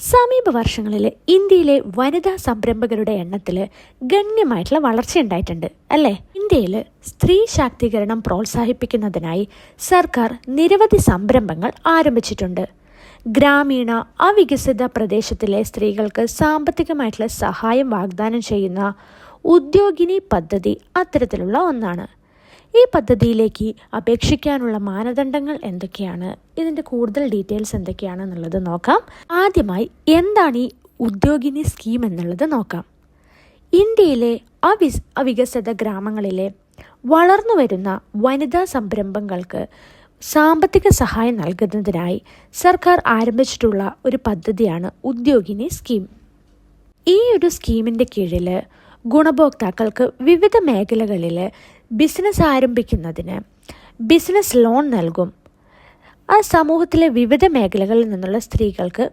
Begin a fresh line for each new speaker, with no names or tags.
സമീപ വർഷങ്ങളിൽ ഇന്ത്യയിലെ വനിതാ സംരംഭകരുടെ എണ്ണത്തിൽ ഗണ്യമായിട്ടുള്ള വളർച്ചയുണ്ടായിട്ടുണ്ട് അല്ലേ? ഇന്ത്യയിൽ സ്ത്രീ ശാക്തീകരണം പ്രോത്സാഹിപ്പിക്കുന്നതിനായി സർക്കാർ നിരവധി സംരംഭങ്ങൾ ആരംഭിച്ചിട്ടുണ്ട്. ഗ്രാമീണ അവികസിത പ്രദേശത്തിലെ സ്ത്രീകൾക്ക് സാമ്പത്തികമായിട്ടുള്ള സഹായം വാഗ്ദാനം ചെയ്യുന്ന ഉദ്യോഗിനി പദ്ധതി അത്തരത്തിലുള്ള ഒന്നാണ്. ഈ പദ്ധതിയിലേക്ക് അപേക്ഷിക്കാനുള്ള മാനദണ്ഡങ്ങൾ എന്തൊക്കെയാണ്? ഇതിന്റെ കൂടുതൽ ഡീറ്റെയിൽസ് എന്തൊക്കെയാണെന്നുള്ളത് നോക്കാം. ആദ്യമായി എന്താണ് ഈ ഉദ്യോഗിനി സ്കീം എന്നുള്ളത് നോക്കാം. ഇന്ത്യയിലെ അവിസ് അവികസിത ഗ്രാമങ്ങളിലെ വളർന്നു വരുന്ന വനിതാ സംരംഭങ്ങൾക്ക് സാമ്പത്തിക സഹായം നൽകുന്നതിനായി സർക്കാർ ആരംഭിച്ചിട്ടുള്ള ഒരു പദ്ധതിയാണ് ഉദ്യോഗിനി സ്കീം. ഈ ഒരു സ്കീമിന്റെ കീഴിൽ ഗുണഭോക്താക്കൾക്ക് വിവിധ മേഖലകളിൽ ബിസിനസ് ആരംഭിക്കുന്നതിന് ബിസിനസ് ലോൺ നൽകും. ആ സമൂഹത്തിലെ വിവിധ മേഖലകളിൽ നിന്നുള്ള സ്ത്രീകൾക്ക്